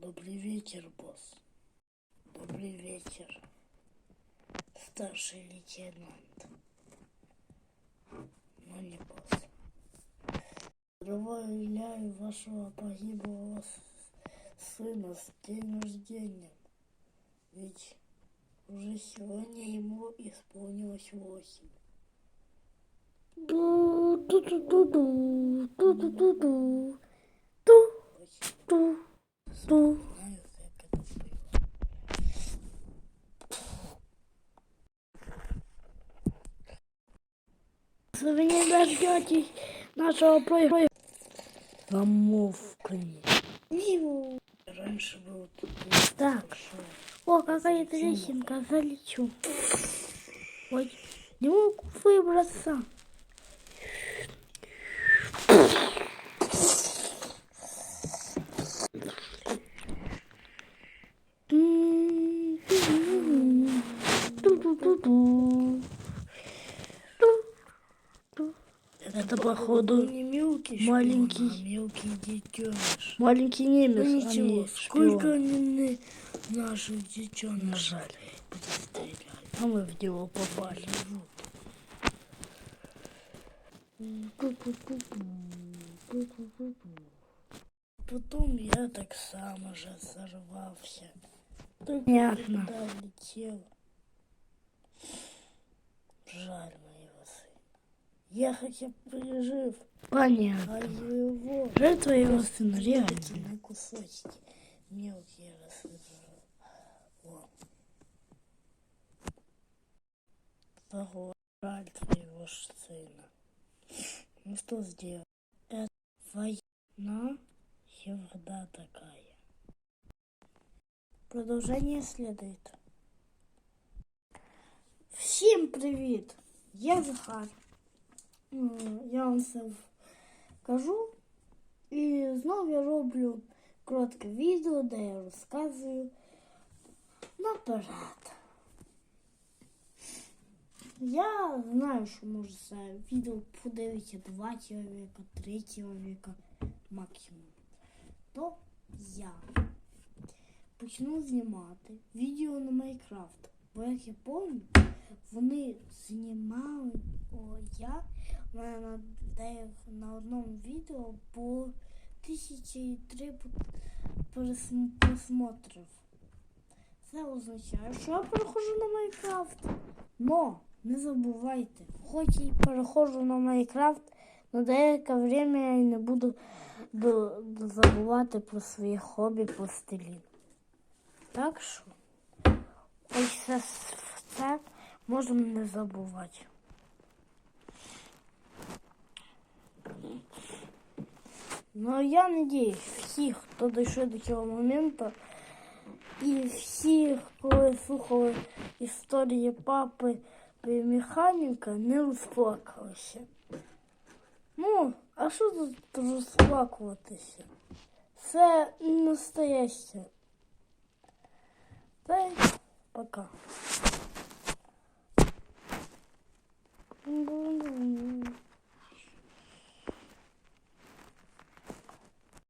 Добрый вечер, босс. Добрый вечер, старший лейтенант. Но не босс. Поздравляю вашего погиблого сына с день рождения. Ведь уже сегодня ему исполнилось восемь. Ду-ду-ду-ду, ду-ду-ду-ду, ду-ду-ду. Было. Если вы не дождетесь нашего проекта, Замолкни. Виу. Раньше был тут Так. О, какая трещинка, залечу. Ой, не могу выбраться. Это походу не мелкий шпион, маленький. а мелкий детеныш. маленький немец, Ну а ничего, не сколько они на- наших детенышей Жаль. постреляли. А мы в него попали. Потом я так сам уже сорвался. Понятно. Куда летел. Я хотя бы жив, Понятно. а его Жаль твоего сына, реально. на кусочки мелкие рассыпал. Вот. Жаль твоего сына. Ну что сделать? Это война всегда такая. Продолжение следует. Всім привіт! Я Захар М, Я вам все кажу. І знову я роблю коротке відео, де я розказую наперед. Я знаю, що може це відео подивитися два чоловіка, три чоловіка максимум. То я почну знімати відео на Майнкрафт. Бо як я пам'ятаю, вони знімали о, я на, на одному відео по тисячі три просмотрів. Це означає, що я переходжу на Майнкрафт. Но не забувайте, хоч і переходжу на Майнкрафт, на деяке время я не буду забувати про своє хобі пластилін. Так що ось це, це можемо не забувати. Ну, я надіюсь, всіх, хто дійшов до цього моменту, і всі, коли слухали історії папи і механіка, не розплакалися. Ну, а що тут розплакуватися? Це настояще. Та й Пока.